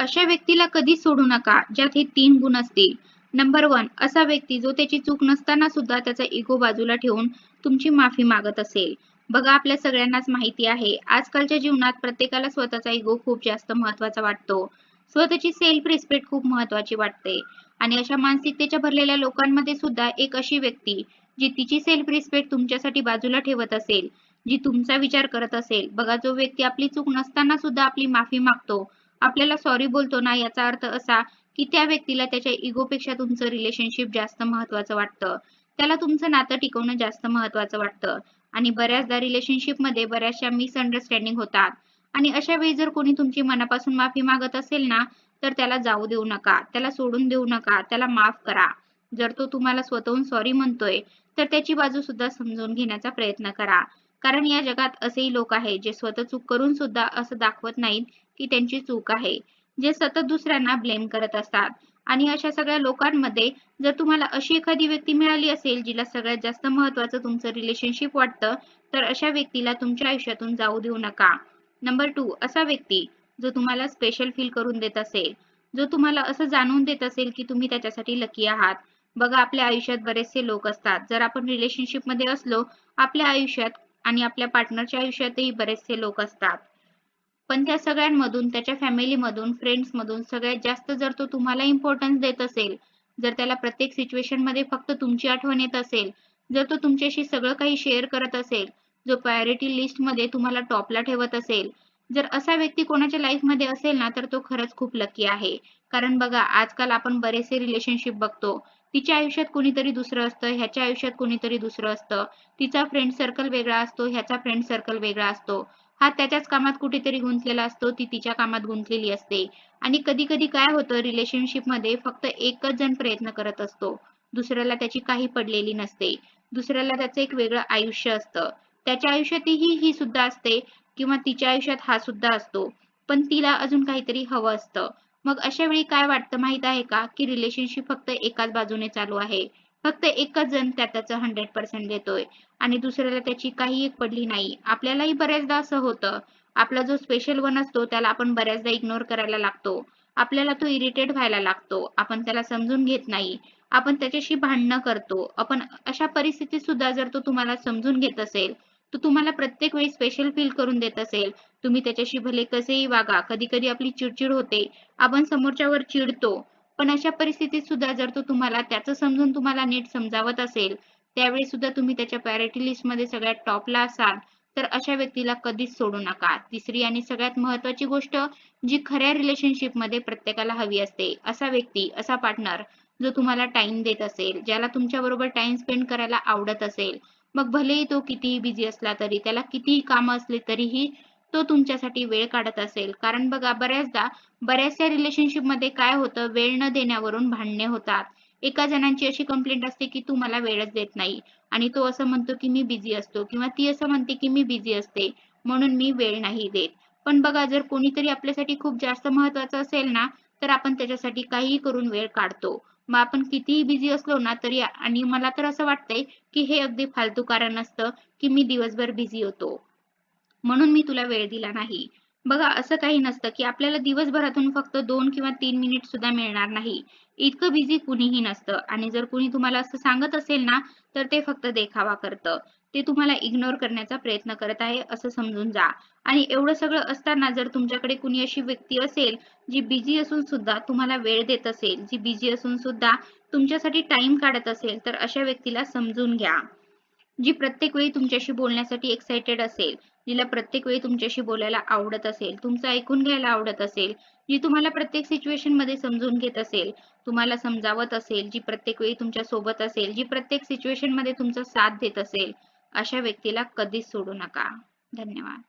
अशा व्यक्तीला कधी सोडू नका ज्यात हे तीन गुण असतील. नंबर वन असा व्यक्ती जो त्याची चूक नसताना सुद्धा त्याचा इगो बाजूला ठेवून तुमची माफी मागत असेल. बघा आपल्या सगळ्यांनाच माहिती आहे आजकालच्या जीवनात प्रत्येकाला स्वतःचा इगो खूप जास्त महत्त्वाचा वाटतो. स्वतःची सेल्फ रिस्पेक्ट खूप महत्वाची वाटते. आणि अशा मानसिकतेच्या भरलेल्या लोकांमध्ये सुद्धा एक अशी व्यक्ती जी तिची सेल्फ रिस्पेक्ट तुमच्यासाठी बाजूला ठेवत असेल जी तुमचा विचार करत असेल. बघा जो व्यक्ती आपली चूक नसताना सुद्धा आपली माफी मागतो आपल्याला सॉरी बोलतो ना याचा अर्थ असा की त्या व्यक्तीला त्याच्या इगोपेक्षा तुमचं रिलेशनशिप जास्त महत्वाचं वाटतं. त्याला तुमचं नातं टिकवणं जास्त महत्वाचं वाटतं. आणि बऱ्याचदा रिलेशनशिपमध्ये बऱ्याचशा मिसअंडरस्टँडिंग होतात. आणि अशा वेळी जर कोणी तुमची मनापासून माफी मागत असेल ना तर त्याला जाऊ देऊ नका. त्याला सोडून देऊ नका. त्याला माफ करा. जर तो तुम्हाला स्वतःहून सॉरी म्हणतोय तर त्याची बाजू सुद्धा समजून घेण्याचा प्रयत्न करा. कारण या जगात असेही लोक आहेत जे स्वतः चूक करून सुद्धा असं दाखवत नाहीत की त्यांची चूक आहे. जे सतत दुसऱ्यांना ब्लेम करत असतात. आणि अशा सगळ्या लोकांमध्ये जर तुम्हाला अशी एखादी व्यक्ती मिळाली असेल जिला सगळ्यात जास्त महत्वाचं तुमचं रिलेशनशिप वाटतं तर अशा व्यक्तीला तुमच्या आयुष्यातून जाऊ देऊ नका. नंबर टू असा व्यक्ती जो तुम्हाला स्पेशल फील करून देत असेल जो तुम्हाला असं जाणून देत असेल की तुम्ही त्याच्यासाठी लकी आहात. बघा आपल्या आयुष्यात बरेचसे लोक असतात. जर आपण रिलेशनशिपमध्ये असलो आपल्या आयुष्यात आणि आपल्या पार्टनरच्या आयुष्यातही बरेचसे लोक असतात. पण त्या सगळ्यांमधून त्याच्या फॅमिलीमधून फ्रेंड्समधून सगळ्यात जास्त जर तो तुम्हाला इम्पॉर्टन्स देत असेल जर त्याला प्रत्येक सिच्युएशनमध्ये फक्त तुमची आठवण येत असेल जर तो तुमच्याशी सगळं काही शेअर करत असेल जो प्रायोरिटी लिस्टमध्ये तुम्हाला टॉपला ठेवत असेल जर असा व्यक्ती कोणाच्या लाईफमध्ये असेल ना तर तो खरंच खूप लकी आहे. कारण बघा आजकाल आपण बरेचसे रिलेशनशिप बघतो. तिच्या आयुष्यात कोणीतरी दुसरं असतं ह्याच्या आयुष्यात कोणीतरी दुसरं असतं. तिचा फ्रेंड सर्कल वेगळा असतो ह्याचा फ्रेंड सर्कल वेगळा असतो. हा त्याच्याच कामात कुठेतरी गुंतलेला असतो ती तिच्या कामात गुंतलेली असते. आणि कधी कधी काय होतं रिलेशनशिपमध्ये फक्त एकच जण प्रयत्न करत असतो. दुसऱ्याला त्याची काही पडलेली नसते. दुसऱ्याला त्याचं एक वेगळं आयुष्य असतं. त्याच्या आयुष्यातही ही सुद्धा असते किंवा तिच्या आयुष्यात हा सुद्धा असतो. पण तिला अजून काहीतरी हवं असतं. मग अशा वेळी काय वाटतं माहीत आहे का? की रिलेशनशिप फक्त एकाच बाजूने चालू आहे. फक्त एकच जण त्यात त्याचं हंड्रेड पर्सेंट देतोय. आणि दुसऱ्याला त्याची काही एक पडली नाही. आपल्यालाही बऱ्याचदा असं होतं. आपला जो स्पेशल वन असतो त्याला आपण बऱ्याचदा इग्नोर करायला लागतो. आपल्याला तो इरिटेट व्हायला लागतो. आपण त्याला समजून घेत नाही. आपण त्याच्याशी भांडणं करतो. आपण अशा परिस्थितीत सुद्धा जर तो तुम्हाला समजून घेत असेल तो तुम्हाला प्रत्येक वेळी स्पेशल फील करून देत असेल तुम्ही त्याच्याशी भले कसेही वागा. कधी कधी आपली चिडचिड होते. आपण समोरच्यावर चिडतो. पण अशा परिस्थितीत सुद्धा जर तो तुम्हाला त्याचं समजून तुम्हाला नीट समजावत असेल त्यावेळी सुद्धा तुम्ही त्याच्या प्रायोरिटी लिस्टमध्ये सगळ्यात टॉपला असाल तर अशा व्यक्तीला कधीच सोडू नका. तिसरी आणि सगळ्यात महत्वाची गोष्ट जी खऱ्या रिलेशनशिपमध्ये प्रत्येकाला हवी असते असा व्यक्ती असा पार्टनर जो तुम्हाला टाइम देत असेल ज्याला तुमच्या बरोबर टाइम स्पेंड करायला आवडत असेल मग भलेही तो कितीही बिझी असला तरी त्याला कितीही कामं असले तरीही तो तुमच्यासाठी वेळ काढत असेल. कारण बघा बऱ्याचदा बऱ्याचशा रिलेशनशिपमध्ये काय होतं वेळ न देण्यावरून भांडणे होतात. एका जणांची अशी कंप्लेंट असते की तू मला वेळच देत नाही. आणि तो असं म्हणतो की मी बिझी असतो किंवा ती असं म्हणते की मी बिझी असते म्हणून मी वेळ नाही देत. पण बघा जर कोणीतरी आपल्यासाठी खूप जास्त महत्वाचं असेल ना तर आपण त्याच्यासाठी काहीही करून वेळ काढतो. मग आपण कितीही बिझी असलो ना तरी आणि मला तर असं वाटतंय की हे अगदी फालतू कारण असतं की मी दिवसभर बिझी होतो. म्हणून मी तुला वेळ दिला नाही. बघा असं काही नसतं की आपल्याला दिवसभरातून फक्त दोन किंवा तीन मिनिट सुद्धा मिळणार नाही. इतकं बिझी कुणीही नसतं. आणि जर कुणी तुम्हाला असं सांगत असेल ना तर ते फक्त देखावा करतं. ते तुम्हाला इग्नोर करण्याचा प्रयत्न करत आहे असं समजून जा. आणि एवढं सगळं असताना जर तुमच्याकडे कुणी अशी व्यक्ती असेल जी बिझी असून सुद्धा तुम्हाला वेळ देत असेल जी बिझी असून सुद्धा तुमच्यासाठी टाइम काढत असेल तर अशा व्यक्तीला समजून घ्या. जी प्रत्येक वेळी तुमच्याशी बोलण्यासाठी एक्साइटेड असेल जिला प्रत्येक वेळी तुमच्याशी बोलायला आवडत असेल तुमचं ऐकून घ्यायला आवडत असेल जी तुम्हाला प्रत्येक सिच्युएशनमध्ये समजून घेत असेल तुम्हाला समजावत असेल जी प्रत्येक वेळी तुमच्यासोबत असेल जी प्रत्येक सिच्युएशनमध्ये तुमचा साथ देत असेल अशा व्यक्तीला कधीच सोडू नका. धन्यवाद.